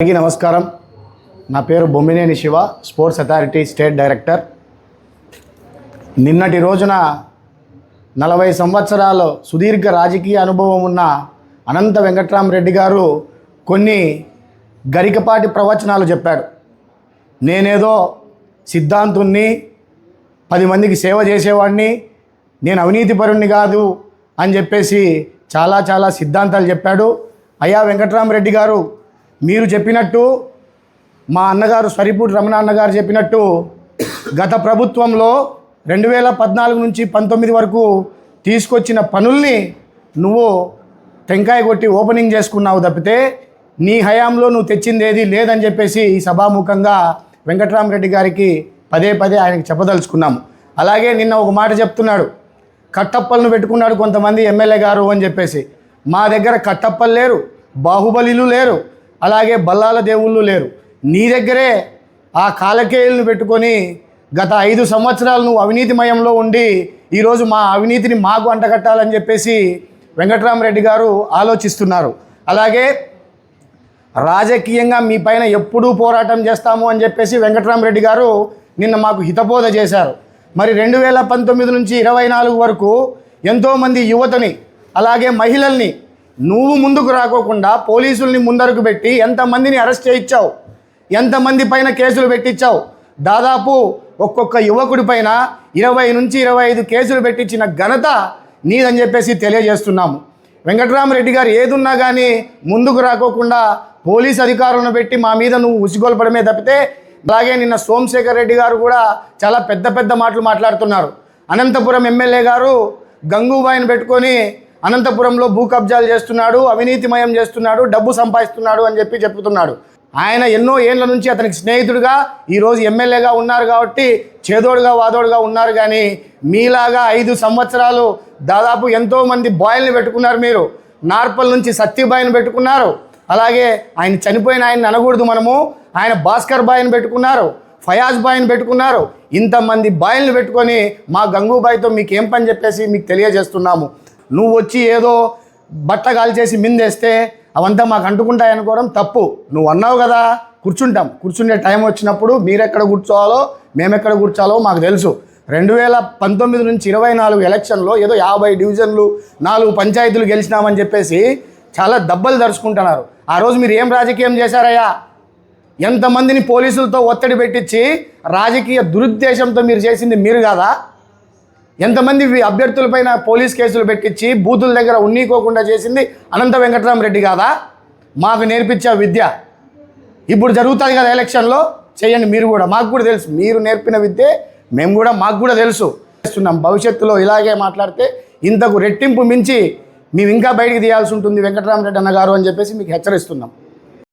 అందరికీ నమస్కారం. నా పేరు Bommineni Shiva sports authority state director. నిన్నటి రోజున నలభై సంవత్సరాలు సుదీర్ఘ రాజకీయ అనుభవం ఉన్న అనంత వెంకట్రామరెడ్డి గారు కొన్ని గరికపాటి ప్రవచనాలు చెప్పాడు నేనేదో సిద్ధాంతుణ్ణి పది మందికి సేవ చేసేవాడిని నేను అవినీతిపరుణ్ణి కాదు అని చెప్పేసి చాలా చాలా సిద్ధాంతాలు చెప్పాడు. అయ్యా వెంకట్రామరెడ్డి గారు మీరు చెప్పినట్టు మా అన్నగారు సరిపూడి రమణ అన్నగారు చెప్పినట్టు గత ప్రభుత్వంలో రెండు వేల పద్నాలుగు నుంచి పంతొమ్మిది వరకు తీసుకొచ్చిన పనుల్ని నువ్వు టెంకాయ కొట్టి ఓపెనింగ్ చేసుకున్నావు తప్పితే నీ హయాంలో నువ్వు తెచ్చింది ఏది లేదని చెప్పేసి ఈ సభాముఖంగా వెంకట్రామరెడ్డి గారికి పదే పదే ఆయనకు చెప్పదలుచుకున్నాము అలాగే నిన్న ఒక మాట చెప్తున్నాడు. కట్టప్పలను పెట్టుకున్నాడు కొంతమంది ఎమ్మెల్యే గారు అని చెప్పేసి. మా దగ్గర కట్టప్పలు లేరు బాహుబలిలు లేరు అలాగే బల్లాల దేవుళ్ళు లేరు. నీ దగ్గరే ఆ కాలకేయులను పెట్టుకొని గత ఐదు సంవత్సరాలు నువ్వు అవినీతిమయంలో ఉండి ఈరోజు మా అవినీతిని మాకు అంటగట్టాలని చెప్పేసి వెంకటరామరెడ్డి గారు ఆలోచిస్తున్నారు. అలాగే రాజకీయంగా మీ పైన ఎప్పుడూ పోరాటం చేస్తాము అని చెప్పేసి వెంకటరామరెడ్డి గారు నిన్న మాకు హితబోధ చేశారు. మరి రెండు వేల పంతొమ్మిది నుంచి ఇరవై నాలుగు వరకు ఎంతోమంది యువతని అలాగే మహిళల్ని నువ్వు ముందుకు రాకోకుండా పోలీసుల్ని ముందరకు పెట్టి ఎంతమందిని అరెస్ట్ చేయించావు? ఎంతమంది పైన కేసులు పెట్టించావు? దాదాపు ఒక్కొక్క యువకుడి పైన ఇరవై నుంచి ఇరవై ఐదు కేసులు పెట్టించిన ఘనత నీదని చెప్పేసి తెలియజేస్తున్నాము. వెంకటరామరెడ్డి గారు ఏదున్నా కానీ ముందుకు రాకోకుండా పోలీస్ అధికారులను పెట్టి మా మీద నువ్వు ఉసిగోల్పడమే తప్పితే అలాగే నిన్న సోమశేఖర్ రెడ్డి గారు కూడా చాలా పెద్ద పెద్ద మాటలు మాట్లాడుతున్నారు. అనంతపురం ఎమ్మెల్యే గారు గంగూబాయిని పెట్టుకొని అనంతపురంలో భూ కబ్జాలు చేస్తున్నాడు అవినీతిమయం చేస్తున్నాడు డబ్బు సంపాదిస్తున్నాడు అని చెప్పి చెప్తున్నాడు. ఆయన ఎన్నో ఏళ్ళ నుంచి అతనికి స్నేహితుడిగా ఈరోజు ఎమ్మెల్యేగా ఉన్నారు కాబట్టి చేదోడుగా వాదోడుగా ఉన్నారు కానీ మీలాగా ఐదు సంవత్సరాలు దాదాపు ఎంతోమంది బాయ్ల్ని పెట్టుకున్నారు మీరు. నార్పల్ నుంచి సత్యబాయిని పెట్టుకున్నారు. అలాగే ఆయన చనిపోయిన ఆయన అనకూడదు మనము. ఆయన భాస్కర్ బాయ్ని పెట్టుకున్నారు ఫయాజ్ బాయ్ని పెట్టుకున్నారు. ఇంతమంది బాయ్ని పెట్టుకొని మా గంగూబాయితో మీకు ఏం పని చెప్పేసి మీకు తెలియజేస్తున్నాము. నువ్వు వచ్చి ఏదో బట్ట కాల్చేసి మిందేస్తే అవంతా మాకు అంటుకుంటాయి అనుకోవడం తప్పు. నువ్వు అన్నావు కదా కూర్చుంటాం. కూర్చునే టైం వచ్చినప్పుడు మీరెక్కడ కూర్చోవాలో మేమెక్కడ కూర్చోవాలో మాకు తెలుసు. రెండు వేల పంతొమ్మిది నుంచి ఇరవై నాలుగు ఎలక్షన్లో ఏదో యాభై డివిజన్లు నాలుగు పంచాయతీలు గెలిచినామని చెప్పేసి చాలా దెబ్బలు దరుచుకుంటున్నారు ఆ రోజు మీరు ఏం రాజకీయం చేశారయ్యా? ఎంతమందిని పోలీసులతో ఒత్తిడి పెట్టించి రాజకీయ దురుద్దేశంతో మీరు చేసింది మీరు కాదా? ఎంతమంది అభ్యర్థులపైన పోలీస్ కేసులు పెట్టించి బూతుల దగ్గర ఉన్నీకోకుండా చేసింది అనంత వెంకటరామరెడ్డి కాదా? మాకు నేర్పించే విద్య. ఇప్పుడు జరుగుతుంది కదా ఎలక్షన్లో చేయండి మీరు కూడా. మాకు కూడా తెలుసు. మీరు నేర్పిన విద్య మేము కూడా మాకు కూడా తెలుసు. చేస్తున్నాం. భవిష్యత్తులో ఇలాగే మాట్లాడితే ఇంతకు రెట్టింపు మించి మేము ఇంకా బయటికి తీయాల్సి ఉంటుంది వెంకటరామరెడ్డి అన్న గారు అని చెప్పేసి మీకు హెచ్చరిస్తున్నాం.